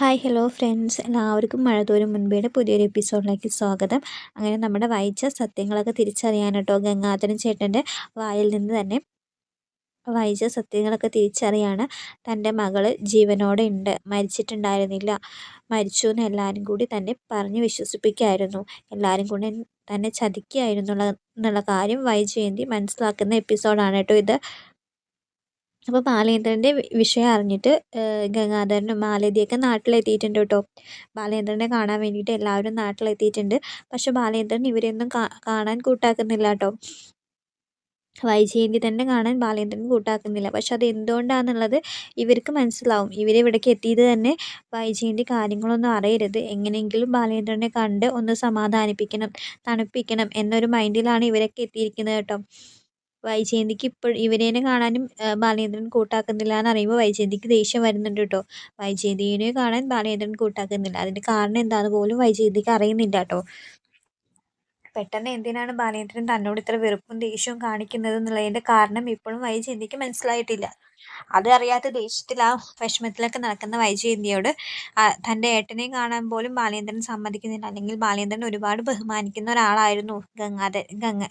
Hi hello friends എല്ലാവർക്കും മഴതോരും മുൻപേയുടെ പുതിയൊരു എപ്പിസോഡിലേക്ക് സ്വാഗതം. അങ്ങനെ നമ്മുടെ വായിച്ച സത്യങ്ങളൊക്കെ തിരിച്ചറിയാൻ കേട്ടോ ഗംഗാധരൻ ചേട്ടന്റെ വായിൽ നിന്ന് തന്നെ വായിച്ച സത്യങ്ങളൊക്കെ തിരിച്ചറിയാണ് തന്റെ മകൾ ജീവനോടെ ഉണ്ട്. മരിച്ചിട്ടുണ്ടായിരുന്നില്ല. മരിച്ചു എന്ന് എല്ലാവരും കൂടി തന്നെ പറഞ്ഞു വിശ്വസിപ്പിക്കായിരുന്നു. എല്ലാവരും കൂടി തന്നെ ചതിക്കുകയായിരുന്നു എന്നുള്ള കാര്യം വൈജയന്തി മനസ്സിലാക്കുന്ന എപ്പിസോഡാണ് കേട്ടോ ഇത്. അപ്പോൾ ബാലേന്ദ്രന്റെ വിഷയം അറിഞ്ഞിട്ട് ഗംഗാധരനും മാലതിയൊക്കെ നാട്ടിലെത്തിയിട്ടുണ്ട് കേട്ടോ. ബാലേന്ദ്രനെ കാണാൻ വേണ്ടിയിട്ട് എല്ലാവരും നാട്ടിലെത്തിയിട്ടുണ്ട്. പക്ഷെ ബാലേന്ദ്രൻ ഇവരെയൊന്നും കാണാൻ കൂട്ടാക്കുന്നില്ല കേട്ടോ. വൈജയന്തി തന്നെ കാണാൻ ബാലേന്ദ്രൻ കൂട്ടാക്കുന്നില്ല. പക്ഷെ അത് എന്തുകൊണ്ടാണെന്നുള്ളത് ഇവർക്ക് മനസ്സിലാവും. ഇവരിവിടേക്ക് എത്തിയത് തന്നെ വൈജയന്തി കാര്യങ്ങളൊന്നും അറിയരുത്. എങ്ങനെയെങ്കിലും ബാലേന്ദ്രനെ കണ്ട് ഒന്ന് സമാധാനിപ്പിക്കണം തണുപ്പിക്കണം എന്നൊരു മൈൻഡിലാണ് ഇവരൊക്കെ എത്തിയിരിക്കുന്നത് കേട്ടോ. വൈജയന്തിക്ക് ഇപ്പോൾ ഇവരേനെ കാണാനും ബാലേന്ദ്രൻ കൂട്ടാക്കുന്നില്ല എന്ന് അറിയുമ്പോൾ വൈജയന്തിക്ക് ദേഷ്യം വരുന്നുണ്ട് കേട്ടോ വൈജയന്തിനെ കാണാൻ ബാലേന്ദ്രൻ കൂട്ടാക്കുന്നില്ല. അതിന്റെ കാരണം എന്താണെന്ന് പോലും വൈജയന്തിക്ക് അറിയുന്നില്ല കേട്ടോ പെട്ടെന്ന് എന്തിനാണ് ബാലേന്ദ്രൻ തന്നോട് ഇത്ര വെറുപ്പും ദേഷ്യവും കാണിക്കുന്നത് എന്നുള്ളതിന്റെ കാരണം ഇപ്പോഴും വൈജയന്തിക്ക് മനസ്സിലായിട്ടില്ല. അത് അറിയാത്ത ദേഷ്യത്തിൽ ആ വിഷമത്തിലൊക്കെ നടക്കുന്ന വൈജയന്തിയോട് തന്റെ ഏട്ടനെ കാണാൻ പോലും ബാലേന്ദ്രൻ സമ്മതിക്കുന്നില്ല. അല്ലെങ്കിൽ ബാലേന്ദ്രൻ ഒരുപാട് ബഹുമാനിക്കുന്ന ഒരാളായിരുന്നു ഗംഗാധരൻ ഗംഗ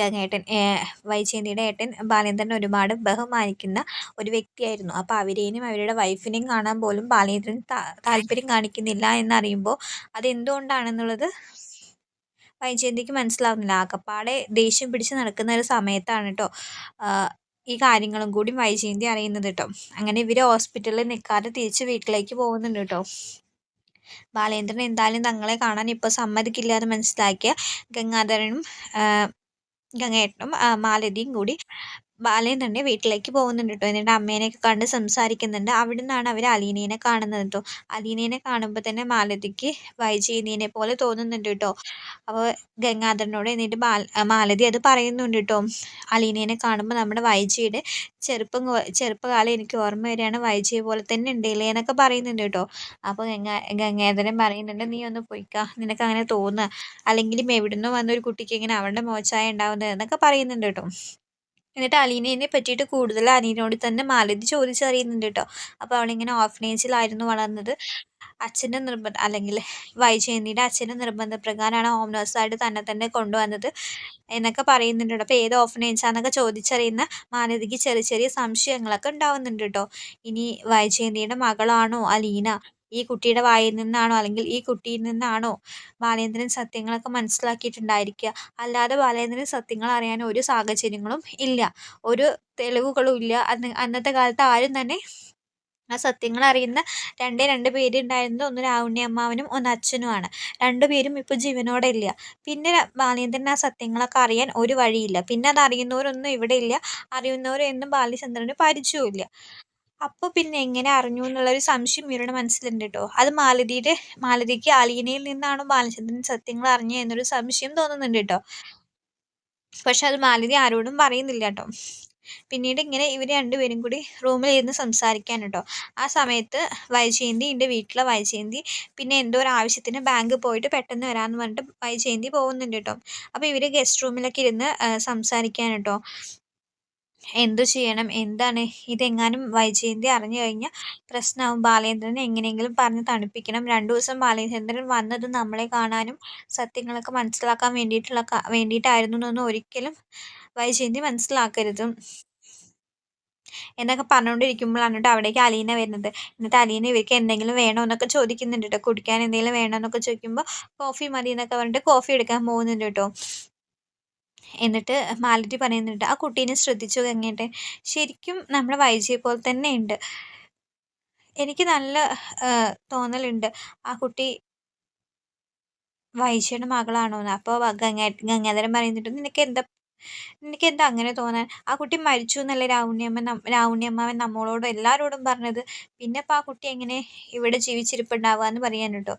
ഗംഗേട്ടൻ വൈജയന്തിയുടെ ഏട്ടൻ ബാലേന്ദ്രൻ ഒരുപാട് ബഹുമാനിക്കുന്ന ഒരു വ്യക്തിയായിരുന്നു. അപ്പോൾ അവരെയും അവരുടെ വൈഫിനെയും കാണാൻ പോലും ബാലേന്ദ്രൻ താല്പര്യം കാണിക്കുന്നില്ല എന്നറിയുമ്പോൾ അതെന്തുകൊണ്ടാണെന്നുള്ളത് വൈജയന്തിക്ക് മനസ്സിലാവുന്നില്ല. ആകപ്പാടെ ദേഷ്യം പിടിച്ച് നടക്കുന്ന ഒരു സമയത്താണ് കേട്ടോ ഈ കാര്യങ്ങളും കൂടി വൈജയന്തി അറിയുന്നത് കേട്ടോ അങ്ങനെ ഇവർ ഹോസ്പിറ്റലിൽ നിൽക്കാതെ തിരിച്ച് വീട്ടിലേക്ക് പോകുന്നുണ്ട് കേട്ടോ ബാലേന്ദ്രൻ എന്തായാലും തങ്ങളെ കാണാൻ ഇപ്പോൾ സമ്മതിക്കില്ല എന്ന് മനസ്സിലാക്കിയ ഗംഗാധരനും ഗംഗേട്ടനും മാലതിയും കൂടി ബാലയും തന്നെ വീട്ടിലേക്ക് പോകുന്നുണ്ട് കേട്ടോ. എന്നിട്ട് അമ്മേനെയൊക്കെ കണ്ട് സംസാരിക്കുന്നുണ്ട്. അവിടെ നിന്നാണ് അവർ അലീനേനെ കാണുന്നത് കേട്ടോ അലീനേനെ കാണുമ്പോൾ തന്നെ മാലതിക്ക് വൈജയനീനെ പോലെ തോന്നുന്നുണ്ട് കേട്ടോ അപ്പോൾ ഗംഗാധരനോട് എന്നിട്ട് മാലതി അത് പറയുന്നുണ്ട് കേട്ടോ അലീനേനെ കാണുമ്പോൾ നമ്മുടെ വൈജയുടെ ചെറുപ്പം ചെറുപ്പകാലം എനിക്ക് ഓർമ്മ വരികയാണ്. വൈജയെ പോലെ തന്നെ ഉണ്ടല്ലേ എന്നൊക്കെ പറയുന്നുണ്ട് കേട്ടോ അപ്പോൾ ഗംഗാ ഗംഗാധരൻ പറയുന്നുണ്ട് നീ ഒന്ന് പോയിക്ക. നിനക്ക് അങ്ങനെ തോന്നുക അല്ലെങ്കിലും എവിടുന്നോ വന്നൊരു കുട്ടിക്ക് ഇങ്ങനെ അവളുടെ മോശമായി ഉണ്ടാവുന്നത് എന്നൊക്കെ പറയുന്നുണ്ട് കേട്ടോ എന്നിട്ട് അലീനയെ പറ്റിയിട്ട് കൂടുതൽ അലീനയോട് തന്നെ മാലതി ചോദിച്ചറിയുന്നുണ്ട് കേട്ടോ. അപ്പോൾ അവളിങ്ങനെ ഓഫനേജിലായിരുന്നു വളർന്നത്. അച്ഛന്റെ നിർബന്ധം അല്ലെങ്കിൽ വൈജയന്തിയുടെ അച്ഛന്റെ നിർബന്ധപ്രകാരമാണ് ഹോം നേഴ്സായിട്ട് തന്നെ തന്നെ കൊണ്ടുവന്നത് എന്നൊക്കെ പറയുന്നുണ്ട് അപ്പോൾ ഏത് ഓഫനേജാന്നൊക്കെ ചോദിച്ചറിയുന്ന മാലതിക്ക് ചെറിയ ചെറിയ സംശയങ്ങളൊക്കെ ഉണ്ടാവുന്നുണ്ട് കേട്ടോ. ഇനി വൈജയന്തിയുടെ മകളാണോ അലീന? ഈ കുട്ടിയുടെ വായിൽ നിന്നാണോ അല്ലെങ്കിൽ ഈ കുട്ടിയിൽ നിന്നാണോ ബാലേന്ദ്രൻ സത്യങ്ങളൊക്കെ മനസ്സിലാക്കിയിട്ടുണ്ടായിരിക്കുക? അല്ലാതെ ബാലേന്ദ്രൻ സത്യങ്ങൾ അറിയാൻ ഒരു സാഹചര്യങ്ങളും ഇല്ല. ഒരു തെളിവുകളും ഇല്ല. അന്ന് അന്നത്തെ കാലത്ത് ആരും തന്നെ ആ സത്യങ്ങൾ അറിയുന്ന രണ്ടേ രണ്ട് പേര് പേരുണ്ടായിരുന്നത് ഒന്ന് രാവുണ്ണി അമ്മാവനും ഒന്ന് അച്ഛനുമാണ്. രണ്ടുപേരും ഇപ്പോൾ ജീവനോടെ ഇല്ല. പിന്നെ ബാലേന്ദ്രൻ ആ സത്യങ്ങളൊക്കെ അറിയാൻ ഒരു വഴിയില്ല. പിന്നെ അത് അറിയുന്നവരൊന്നും ഇവിടെ ഇല്ല. അറിയുന്നവരൊന്നും ബാലചന്ദ്രന് പരിചയവും അപ്പോൾ പിന്നെ എങ്ങനെ അറിഞ്ഞു എന്നുള്ളൊരു സംശയം ഇവരുടെ മനസ്സിലുണ്ട് കേട്ടോ അത് മാലതിയുടെ മാലതിക്ക് ആലീനയിൽ നിന്നാണ് ബാലചന്ദ്രൻ സത്യങ്ങൾ അറിഞ്ഞത് എന്നൊരു സംശയം തോന്നുന്നുണ്ട് കേട്ടോ പക്ഷെ അത് മാലതി ആരോടും പറയുന്നില്ല കേട്ടോ പിന്നീട് ഇങ്ങനെ ഇവർ രണ്ടുപേരും കൂടി റൂമിൽ ഇരുന്ന് സംസാരിക്കാൻ കേട്ടോ ആ സമയത്ത് വൈജയന്തി എന്റെ വീട്ടിലെ വൈജയന്തി പിന്നെ എന്തോ ഒരു ആവശ്യത്തിന് ബാങ്ക് പോയിട്ട് പെട്ടെന്ന് വരാമെന്ന് പറഞ്ഞിട്ട് വൈജയന്തി പോകുന്നുണ്ട് കേട്ടോ അപ്പോൾ ഇവർ ഗസ്റ്റ് റൂമിലൊക്കെ ഇരുന്ന് സംസാരിക്കാൻ കേട്ടോ എന്തു ചെയ്യണം? എന്താണ്? ഇതെങ്ങാനും വൈജയന്തി അറിഞ്ഞു കഴിഞ്ഞാൽ പ്രശ്നമാവും ബാലേന്ദ്രനെ എങ്ങനെയെങ്കിലും പറഞ്ഞ് തണുപ്പിക്കണം. രണ്ടു ദിവസം ബാലേന്ദ്രൻ വന്നത് നമ്മളെ കാണാനും സത്യങ്ങളൊക്കെ മനസ്സിലാക്കാൻ വേണ്ടിയിട്ടുള്ള വേണ്ടിയിട്ടായിരുന്നു എന്നൊന്നും ഒരിക്കലും വൈജയന്തി മനസ്സിലാക്കരുത്. എന്നൊക്കെ പറഞ്ഞുകൊണ്ടിരിക്കുമ്പോഴാണ് കേട്ടോ അവിടേക്ക് അലീന വരുന്നത്. എന്നിട്ട് അലീന ഇവർക്ക് എന്തെങ്കിലും വേണോ എന്നൊക്കെ ചോദിക്കുന്നുണ്ട് കേട്ടോ. കുടിക്കാൻ എന്തെങ്കിലും വേണോ എന്നൊക്കെ ചോദിക്കുമ്പോൾ കോഫി മതി എന്നൊക്കെ പറഞ്ഞിട്ട് കോഫി എടുക്കാൻ പോകുന്നുണ്ട് കേട്ടോ. എന്നിട്ട് മാലതി പറയുന്നുണ്ട് ആ കുട്ടീനെ ശ്രദ്ധിച്ചു ഗംഗേട്ടൻ? ശരിക്കും നമ്മുടെ വൈജിയെ പോലെ തന്നെ ഉണ്ട് എനിക്ക് നല്ല തോന്നലുണ്ട്. ആ കുട്ടി വൈജിയുടെ മകളാണോന്ന് അപ്പോൾ ഗംഗാ ഗംഗാധരൻ പറയുന്നുണ്ട് നിനക്ക് എന്താ നിനക്ക് എന്താ അങ്ങനെ തോന്നാൻ? ആ കുട്ടി മരിച്ചു എന്നല്ലേ രാവുണ്ണിയമ്മ രാവുണ്ണിയമ്മാവൻ നമ്മളോടും എല്ലാവരോടും പറഞ്ഞത്? പിന്നെ ഇപ്പോൾ ആ കുട്ടി എങ്ങനെ ഇവിടെ ജീവിച്ചിരിപ്പുണ്ടാവുക എന്ന് പറയാൻ കേട്ടോ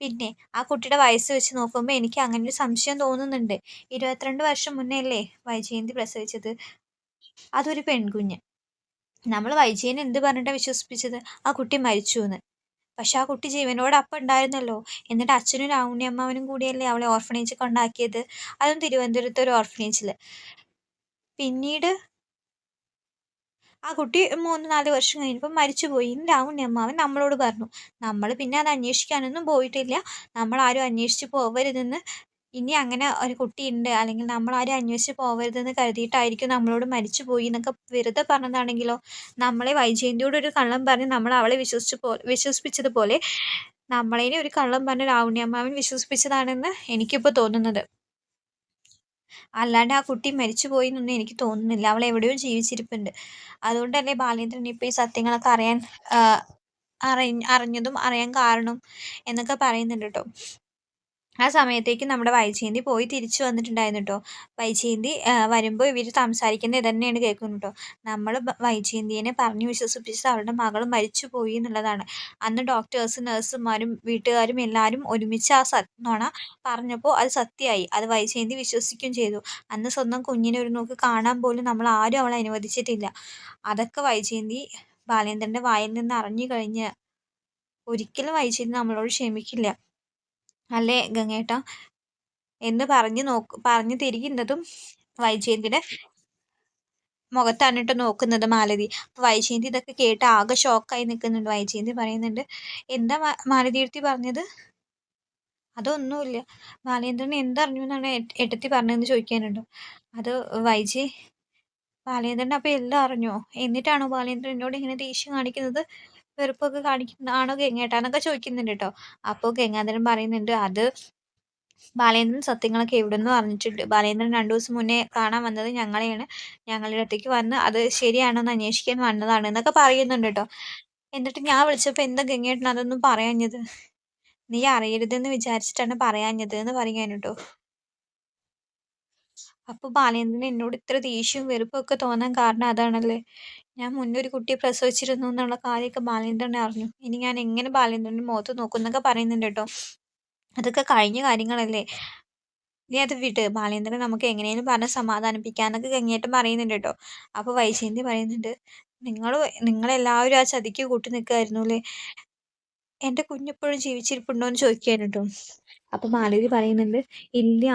പിന്നെ ആ കുട്ടിയുടെ വയസ്സ് വെച്ച് നോക്കുമ്പോൾ എനിക്ക് അങ്ങനെ ഒരു സംശയം തോന്നുന്നുണ്ട്. ഇരുപത്തിരണ്ട് വർഷം മുന്നേ അല്ലേ വൈജയന്തി പ്രസവിച്ചത്? അതൊരു പെൺകുഞ്ഞ്. നമ്മൾ വൈജയനെ എന്ത് പറഞ്ഞിട്ടാണ് വിശ്വസിപ്പിച്ചത്? ആ കുട്ടി മരിച്ചു എന്ന് പക്ഷെ ആ കുട്ടി ജീവനോട് അപ്പം ഉണ്ടായിരുന്നല്ലോ. എന്നിട്ട് അച്ഛനും രാവുണ്ണി അമ്മാവനും കൂടിയല്ലേ അവളെ ഓർഫനേജ് കൊണ്ടാക്കിയത് അതും തിരുവനന്തപുരത്തെ ഒരു ഓർഫനേജിൽ പിന്നീട് ആ കുട്ടി മൂന്ന് നാല് വർഷം കഴിഞ്ഞപ്പോൾ മരിച്ചുപോയി എന്ന് അമ്മാവൻ നമ്മളോട് പറഞ്ഞു നമ്മൾ പിന്നെ അത് അന്വേഷിക്കാനൊന്നും പോയിട്ടില്ല. നമ്മളാരും അന്വേഷിച്ച് പോവരുതെന്ന്. ഇനി അങ്ങനെ ഒരു കുട്ടിയുണ്ട്. അല്ലെങ്കിൽ നമ്മളാരും അന്വേഷിച്ച് പോവരുതെന്ന് കരുതിയിട്ടായിരിക്കും നമ്മളോട് മരിച്ചു പോയി എന്നൊക്കെ വെറുതെ പറഞ്ഞതാണെങ്കിലോ? നമ്മളെ വൈജയന്തിയോട് ഒരു കള്ളം പറഞ്ഞ് നമ്മൾ അവളെ വിശ്വസിച്ച് പോ വിശ്വസിപ്പിച്ചതുപോലെ നമ്മളേനെ ഒരു കള്ളം പറഞ്ഞ് ലാവണ്യമ്മാവൻ വിശ്വസിപ്പിച്ചതാണെന്ന് എനിക്കിപ്പോൾ തോന്നുന്നത്. അല്ലാണ്ട് ആ കുട്ടി മരിച്ചു പോയി എന്നൊന്നും എനിക്ക് തോന്നുന്നില്ല. അവൾ എവിടെയോ ജീവിച്ചിരിപ്പുണ്ട്. അതുകൊണ്ടല്ലേ ബാലേന്ദ്രൻ ഇപ്പോൾ ഈ സത്യങ്ങളൊക്കെ അറിയാൻ അറിഞ്ഞതും അറിയാൻ കാരണം എന്നൊക്കെ പറയുന്നുണ്ട് കേട്ടോ. ആ സമയത്തേക്ക് നമ്മുടെ വൈജയന്തി പോയി തിരിച്ചു വന്നിട്ടുണ്ടായിരുന്നു കേട്ടോ വൈജയന്തി വരുമ്പോൾ ഇവർ സംസാരിക്കുന്നത് ഇതന്നെയാണ് കേൾക്കുന്നത് കേട്ടോ നമ്മൾ വൈജയന്തിയെ പറഞ്ഞു വിശ്വസിപ്പിച്ചത് അവളുടെ മകൾ മരിച്ചു പോയി എന്നുള്ളതാണ്. അന്ന് ഡോക്ടേഴ്സും നഴ്സുമാരും വീട്ടുകാരും എല്ലാവരും ഒരുമിച്ച് ആ സത്നോണ പറഞ്ഞപ്പോൾ അത് സത്യമായി. അത് വൈജയന്തി വിശ്വസിക്കുകയും ചെയ്തു. അന്ന് സ്വന്തം കുഞ്ഞിനെ ഒരു നോക്ക് കാണാൻ പോലും നമ്മൾ ആരും അവളെ അനുവദിച്ചിട്ടില്ല. അതൊക്കെ വൈജയന്തി ബാലേന്ദ്രന്റെ വായിൽ നിന്ന് അറിഞ്ഞു കഴിഞ്ഞ് ഒരിക്കലും വൈജയന്തി നമ്മളോട് ക്ഷമിക്കില്ല. അല്ലേ ഗംഗേട്ട? എന്ന് പറഞ്ഞു നോക്ക് പറഞ്ഞു തിരിയുന്നതും വൈജയന്തിയുടെ മുഖത്താണ് കേട്ടോ നോക്കുന്നത് മാലതി. വൈജയന്തി ഇതൊക്കെ കേട്ട് ആകെ ഷോക്കായി നിൽക്കുന്നുണ്ട്. വൈജയന്തി പറയുന്നുണ്ട് എന്താ മാലതിയെടുത്തി പറഞ്ഞത്? അതൊന്നുമില്ല. ബാലേന്ദ്രൻ എന്തറിഞ്ഞു എന്നാണ് എട്ടത്തി പറഞ്ഞതെന്ന് ചോദിക്കാനുണ്ടോ. അത് വൈജി ബാലേന്ദ്രൻ അപ്പോൾ എല്ലാം അറിഞ്ഞോ? എന്നിട്ടാണോ ബാലേന്ദ്രൻ എന്നോട് ഇങ്ങനെ ദേഷ്യം കാണിക്കുന്നത്? വെറുപ്പൊക്കെ കാണിക്കുന്നതാണോ ഗംഗേട്ടാന്നൊക്കെ ചോദിക്കുന്നുണ്ട് കേട്ടോ അപ്പോൾ ഗംഗാധരൻ പറയുന്നുണ്ട് അത് ബാലേന്ദ്രൻ സത്യങ്ങളൊക്കെ എവിടെന്ന് പറഞ്ഞിട്ടുണ്ട് ബാലേന്ദ്രൻ രണ്ടു ദിവസം മുന്നേ കാണാൻ വന്നത് ഞങ്ങളെയാണ്. ഞങ്ങളുടെ അടുത്തേക്ക് വന്ന് അത് ശരിയാണോ എന്ന് അന്വേഷിക്കാൻ വന്നതാണ് എന്നൊക്കെ പറയുന്നുണ്ട് കേട്ടോ എന്നിട്ട് ഞാൻ വിളിച്ചപ്പോൾ എന്താ ഗംഗേട്ടൻ അതൊന്നും പറയാഞ്ഞത്? നീ അറിയരുതെന്ന് വിചാരിച്ചിട്ടാണ് പറയാഞ്ഞത് എന്ന് പറയാൻ കേട്ടോ അപ്പൊ ബാലേന്ദ്രന് എന്നോട് ഇത്ര ദേഷ്യവും വെറുപ്പും ഒക്കെ തോന്നാൻ കാരണം അതാണല്ലേ? ഞാൻ മുന്നൊരു കുട്ടിയെ പ്രസവിച്ചിരുന്നു എന്നുള്ള കാര്യമൊക്കെ ബാലേന്ദ്രൻ അറിഞ്ഞു. ഇനി ഞാൻ എങ്ങനെ ബാലേന്ദ്രന്റെ മുഖത്ത് നോക്കുന്നൊക്കെ പറയുന്നുണ്ട് കേട്ടോ. അതൊക്കെ കഴിഞ്ഞ കാര്യങ്ങളല്ലേ? നീ അത് വിട്ട് ബാലേന്ദ്രൻ നമുക്ക് എങ്ങനെയും പറഞ്ഞ് സമാധാനിപ്പിക്കാന്നൊക്കെ ഗംഗേട്ടൻ പറയുന്നുണ്ട് കേട്ടോ. അപ്പോൾ വൈശേന്തി പറയുന്നുണ്ട് നിങ്ങൾ നിങ്ങളെല്ലാവരും ആ ചതിക്ക് കൂട്ടി നിൽക്കുമായിരുന്നു അല്ലേ? എന്റെ കുഞ്ഞെപ്പോഴും ജീവിച്ചിരിപ്പുണ്ടോ എന്ന് ചോദിക്കാൻ കേട്ടോ. അപ്പോൾ മാലതി പറയുന്നുണ്ട് ഇല്ല.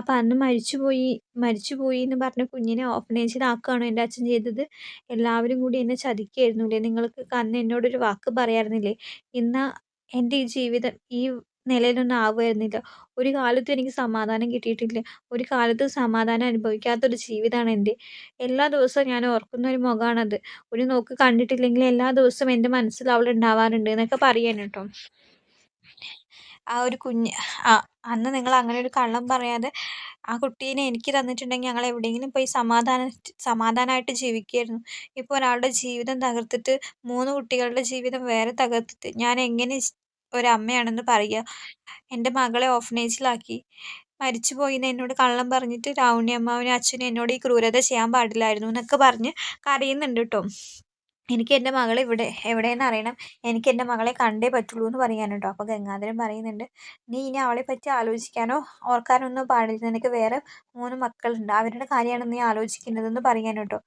അപ്പം അന്ന് മരിച്ചുപോയി മരിച്ചുപോയി എന്ന് പറഞ്ഞ കുഞ്ഞിനെ ഓർഫനേജിലാക്കുകയാണോ എന്റെ അച്ഛൻ ചെയ്തത്? എല്ലാവരും കൂടി എന്നെ ചതിക്കുകയായിരുന്നില്ലേ? നിങ്ങൾക്ക് അന്ന് എന്നോടൊരു വാക്ക് പറയാറുന്നില്ലേ? ഇന്ന് എന്റെ ഈ ജീവിതം ഈ നിലയിലൊന്നും ആവുമായിരുന്നില്ല ഒരു കാലത്തും എനിക്ക് സമാധാനം കിട്ടിയിട്ടില്ല. ഒരു കാലത്തും സമാധാനം അനുഭവിക്കാത്തൊരു ജീവിതമാണ് എന്റെ. എല്ലാ ദിവസവും ഞാൻ ഓർക്കുന്ന ഒരു മുഖമാണത്. ഒരു നോക്ക് കണ്ടിട്ടില്ലെങ്കിൽ എല്ലാ ദിവസവും എന്റെ മനസ്സിൽ അവൾ ഉണ്ടാവാറുണ്ട് എന്നൊക്കെ പറയാൻ കേട്ടോ. ആ ഒരു കുഞ്ഞ് അന്ന് നിങ്ങൾ അങ്ങനെ ഒരു കള്ളം പറയാതെ ആ കുട്ടീനെ എനിക്ക് തന്നിട്ടുണ്ടെങ്കിൽ ഞങ്ങൾ എവിടെയെങ്കിലും പോയി സമാധാന സമാധാനമായിട്ട് ജീവിക്കുമായിരുന്നു ഇപ്പോൾ ഒരാളുടെ ജീവിതം തകർത്തിട്ട് മൂന്ന് കുട്ടികളുടെ ജീവിതം വേറെ തകർത്തിട്ട് ഞാൻ എങ്ങനെ ഒരമ്മയാണെന്ന് പറയുക. എന്റെ മകളെ ഓഫനേജിലാക്കി മരിച്ചുപോയി എന്ന് എന്നോട് കള്ളം പറഞ്ഞിട്ട് രാവുണ്ണി അമ്മാവനും അച്ഛനും എന്നോട് ഈ ക്രൂരത ചെയ്യാൻ പാടില്ലായിരുന്നു എന്നൊക്കെ പറഞ്ഞ് കരയുന്നുണ്ട് കേട്ടോ. എനിക്ക് എന്റെ മകളെ ഇവിടെ എവിടെയെന്ന് അറിയണം. എനിക്ക് എന്റെ മകളെ കണ്ടേ പറ്റുള്ളൂ എന്ന് പറയാൻ കേട്ടോ അപ്പോൾ ഗംഗാധരൻ പറയുന്നുണ്ട് നീ ഇനി അവളെ പറ്റി ആലോചിക്കാനോ? ഓർക്കാനോ ഒന്നും പാടില്ല. നിനക്ക് വേറെ മൂന്ന് മക്കളുണ്ട്. അവരുടെ കാര്യമാണ് നീ ആലോചിക്കുന്നതെന്ന് പറയാൻ കേട്ടോ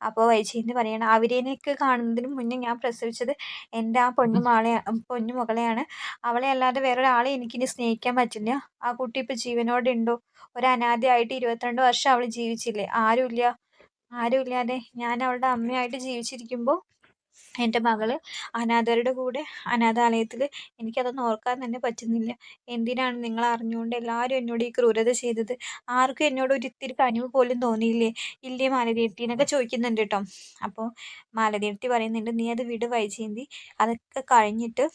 അപ്പോൾ വൈജയന്തി പറയണം അവരേനൊക്കെ കാണുന്നതിന് മുന്നേ ഞാൻ പ്രസവിച്ചത് എന്റെ ആ പൊന്നു പൊന്നുമകളെയാണ് പൊന്നു മകളെയാണ്. അവളെ അല്ലാതെ വേറൊരാളെ എനിക്കിനി സ്നേഹിക്കാൻ പറ്റില്ല. ആ കുട്ടി ഇപ്പോൾ ജീവനോടെ ഉണ്ടോ? ഒരു അനാഥയായിട്ട് ഇരുപത്തിരണ്ട് വർഷം അവൾ ജീവിച്ചില്ലേ? ആരുമില്ല. ആരുമില്ലാതെ ഞാൻ അവളുടെ അമ്മയായിട്ട് ജീവിച്ചിരിക്കുമ്പോൾ എന്റെ മകൾ അനാഥരുടെ കൂടെ അനാഥാലയത്തിൽ എനിക്കതൊന്നും ഓർക്കാൻ തന്നെ പറ്റുന്നില്ല. എന്തിനാണ് നിങ്ങൾ അറിഞ്ഞുകൊണ്ട് എല്ലാവരും എന്നോട് ഈ ക്രൂരത ചെയ്തത്? ആർക്കും എന്നോട് ഒരു ഇത്തിരി കനിവ് പോലും തോന്നിയില്ലേ? ഇല്ലേ മാലതിയെട്ടി എന്നൊക്കെ ചോദിക്കുന്നുണ്ട് കേട്ടോ. അപ്പോൾ മാലതിയെട്ടി പറയുന്നുണ്ട് നീ അത് വിട് വൈജയന്തി. അതൊക്കെ കഴിഞ്ഞിട്ട്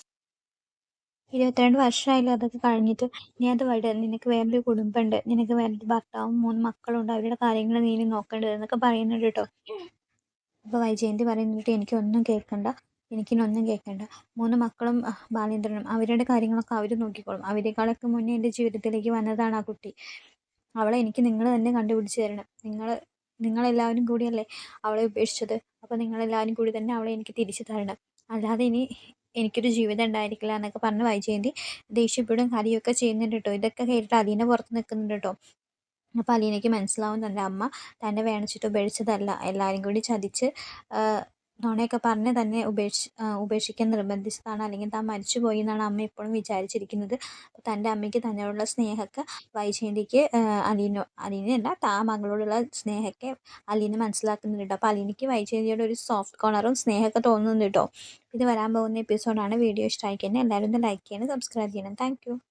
ഇരുപത്തിരണ്ട് വർഷമായല്ലോ അതൊക്കെ കഴിഞ്ഞിട്ട്. നീ അത് വിട് നിനക്ക് വേറൊരു കുടുംബമുണ്ട് നിനക്ക് വേറൊരു ഭർത്താവും മൂന്ന് മക്കളുണ്ട്. അവരുടെ കാര്യങ്ങൾ നീ നോക്കേണ്ടത് എന്നൊക്കെ പറയുന്നുണ്ട് കേട്ടോ അപ്പോൾ വൈജയന്തി പറയുന്നുണ്ട് എനിക്കൊന്നും കേൾക്കണ്ട. എനിക്കിനൊന്നും കേൾക്കണ്ട. മൂന്ന് മക്കളും ബാലേന്ദ്രനും അവരുടെ കാര്യങ്ങളൊക്കെ അവർ നോക്കിക്കോളും. അവരെക്കാളൊക്കെ മുന്നേ എന്റെ ജീവിതത്തിലേക്ക് വന്നതാണ് ആ കുട്ടി. അവളെ എനിക്ക് നിങ്ങൾ തന്നെ കണ്ടുപിടിച്ച് തരണം. നിങ്ങൾ നിങ്ങളെല്ലാവരും കൂടിയല്ലേ അവളെ ഉപേക്ഷിച്ചത്. അപ്പോൾ നിങ്ങളെല്ലാവരും കൂടി തന്നെ അവളെ എനിക്ക് തിരിച്ചു തരണം. അല്ലാതെ ഇനി എനിക്കൊരു ജീവിതം ഉണ്ടായിരിക്കില്ല എന്നൊക്കെ പറഞ്ഞ് വൈജയന്തി ദേഷ്യപ്പെടും കരയൊക്കെ ചെയ്യുന്നുണ്ട് കേട്ടോ ഇതൊക്കെ കേട്ടിട്ട് അലീന പുറത്ത് നിൽക്കുന്നുണ്ട് കേട്ടോ അപ്പോൾ അലീനയ്ക്ക് മനസ്സിലാവും അമ്മ തന്നെ വേണിച്ചിട്ട് ഉപേക്ഷിച്ചതല്ല. എല്ലാവരും കൂടി ചതിച്ച് നുണയൊക്കെ പറഞ്ഞ് തന്നെ ഉപേക്ഷി ഉപേക്ഷിക്കാൻ നിർബന്ധിച്ചതാണ്. അല്ലെങ്കിൽ താൻ മരിച്ചുപോയി എന്നാണ് അമ്മ ഇപ്പോഴും വിചാരിച്ചിരിക്കുന്നത്. തന്റെ അമ്മയ്ക്ക് തന്നോടുള്ള സ്നേഹമൊക്കെ വൈജയന്തിക്ക് അലീനോ അലീനല്ല താ മകളോടുള്ള സ്നേഹമൊക്കെ അലീന മനസ്സിലാക്കുന്നുണ്ട്. കേട്ടോ അപ്പോൾ അലീനയ്ക്ക് വൈജയന്തിയുടെ ഒരു സോഫ്റ്റ് കോണറും സ്നേഹമൊക്കെ തോന്നുന്നുണ്ട് കേട്ടോ. ഇത് വരാൻ പോകുന്ന എപ്പിസോഡാണ്. വീഡിയോ ഇഷ്ടമായിക്കന്നെ എല്ലാവരും ഒന്ന് ലൈക്ക് ചെയ്യണം സബ്സ്ക്രൈബ് ചെയ്യണം. താങ്ക്